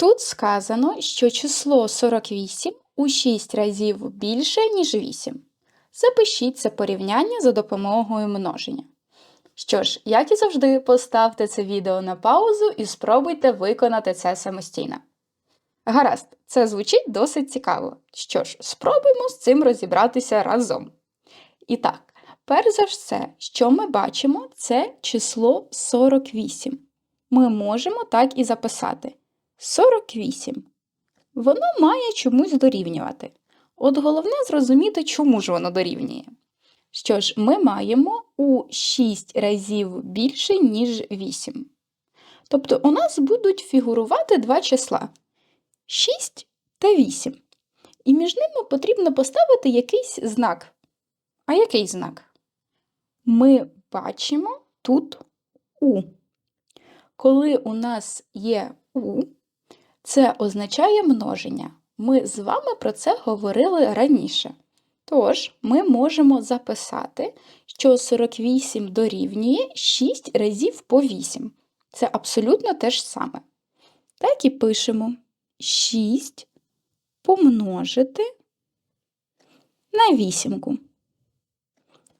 Тут сказано, що число 48 у 6 разів більше, ніж 8. Запишіть це порівняння за допомогою множення. Що ж, як і завжди, поставте це відео на паузу і спробуйте виконати це самостійно. Гаразд, це звучить досить цікаво. Що ж, спробуємо з цим розібратися разом. І так, перш за все, що ми бачимо, це число 48. Ми можемо так і записати. 48. Воно має чомусь дорівнювати. От головне зрозуміти, чому ж воно дорівнює. Що ж, ми маємо у 6 разів більше, ніж 8. Тобто у нас будуть фігурувати два числа 6 та 8. І між ними потрібно поставити якийсь знак. А який знак? Ми бачимо тут У. Коли у нас є У, це означає множення. Ми з вами про це говорили раніше. Тож, ми можемо записати, що 48 дорівнює 6 разів по 8. Це абсолютно те ж саме. Так і пишемо 6 помножити на вісімку.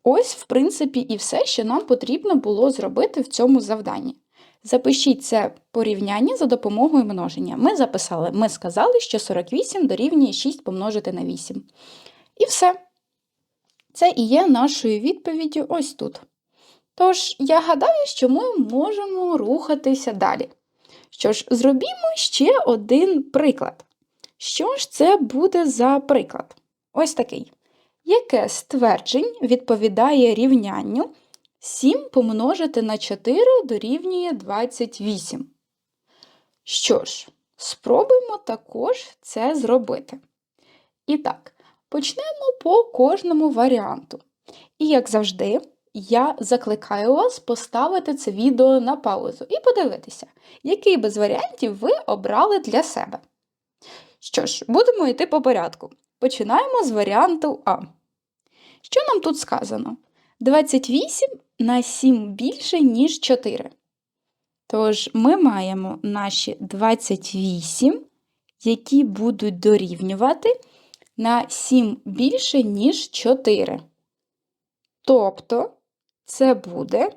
Ось, в принципі, і все, що нам потрібно було зробити в цьому завданні. Запишіть це порівняння за допомогою множення. Ми записали, ми сказали, що 48 дорівнює 6 помножити на 8. І все. Це і є нашою відповіддю ось тут. Тож, я гадаю, що ми можемо рухатися далі. Що ж, зробімо ще один приклад. Що ж це буде за приклад? Ось такий. Яке з тверджень відповідає рівнянню 7 помножити на 4 дорівнює 28? Що ж, спробуємо також це зробити. І так, почнемо по кожному варіанту. І, як завжди, я закликаю вас поставити це відео на паузу і подивитися, який би з варіантів ви обрали для себе. Що ж, будемо йти по порядку. Починаємо з варіанту А. Що нам тут сказано? 28 на 7 більше, ніж 4. Тож ми маємо наші 28, які будуть дорівнювати на 7 більше, ніж 4. Тобто це буде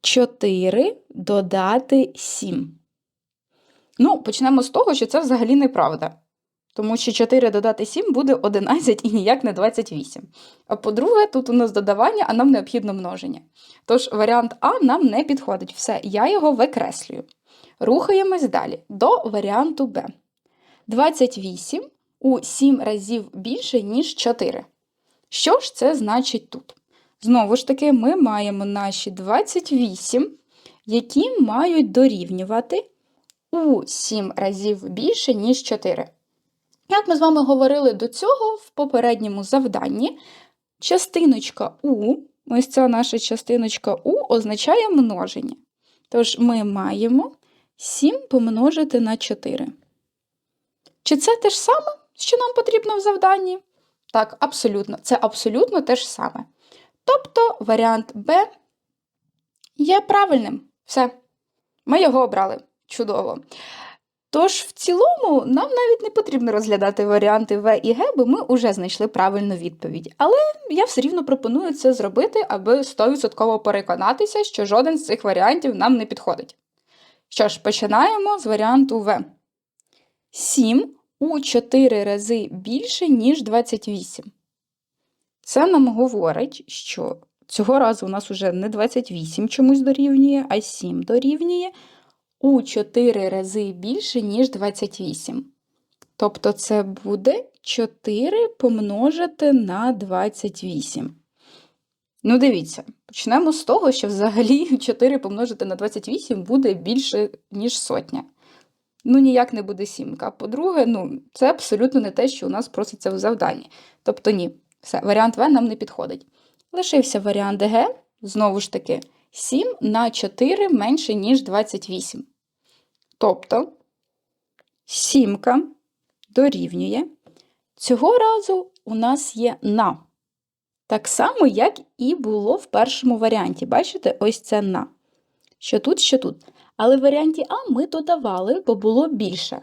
4 додати 7. Ну, почнемо з того, що це взагалі неправда. Тому що 4 додати 7 буде 11 і ніяк не 28. А по-друге, тут у нас додавання, а нам необхідно множення. Тож варіант А нам не підходить. Все, я його викреслюю. Рухаємось далі до варіанту Б. 28 у 7 разів більше, ніж 4. Що ж це значить тут? Знову ж таки, ми маємо наші 28, які мають дорівнювати у 7 разів більше, ніж 4. Як ми з вами говорили до цього в попередньому завданні, частиночка У, ось ця наша частиночка У означає множення. Тож ми маємо 7 помножити на 4. Чи це те ж саме, що нам потрібно в завданні? Так, абсолютно. Це абсолютно те ж саме. Тобто варіант Б є правильним. Все. Ми його обрали. Чудово. Тож, в цілому, нам навіть не потрібно розглядати варіанти В і Г, бо ми вже знайшли правильну відповідь. Але я все рівно пропоную це зробити, аби 100% переконатися, що жоден з цих варіантів нам не підходить. Що ж, починаємо з варіанту В. 7 у 4 рази більше, ніж 28. Це нам говорить, що цього разу у нас уже не 28 чомусь дорівнює, а 7 дорівнює у 4 рази більше, ніж 28. Тобто це буде 4 помножити на 28. Ну, дивіться, почнемо з того, що взагалі 4 помножити на 28 буде більше, ніж сотня. Ну, ніяк не буде сімка. По-друге, ну, це абсолютно не те, що у нас проситься в завданні. Тобто, ні, все, варіант В нам не підходить. Лишився варіант Г, знову ж таки, 7 на 4 менше, ніж 28. Тобто сімка дорівнює. Цього разу у нас є на. Так само, як і було в першому варіанті. Бачите, ось це на. Що тут, що тут. Але в варіанті А ми додавали, бо було більше.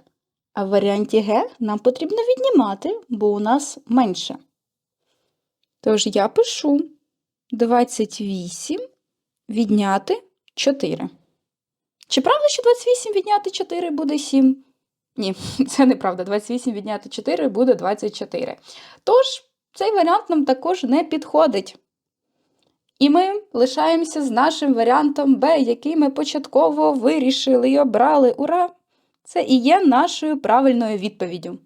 А в варіанті Г нам потрібно віднімати, бо у нас менше. Тож я пишу 28 відняти 4. Чи правда, що 28 відняти 4 буде 7? Ні, це неправда. 28 відняти 4 буде 24. Тож, цей варіант нам також не підходить. І ми лишаємося з нашим варіантом Б, який ми початково вирішили і обрали. Ура! Це і є нашою правильною відповіддю.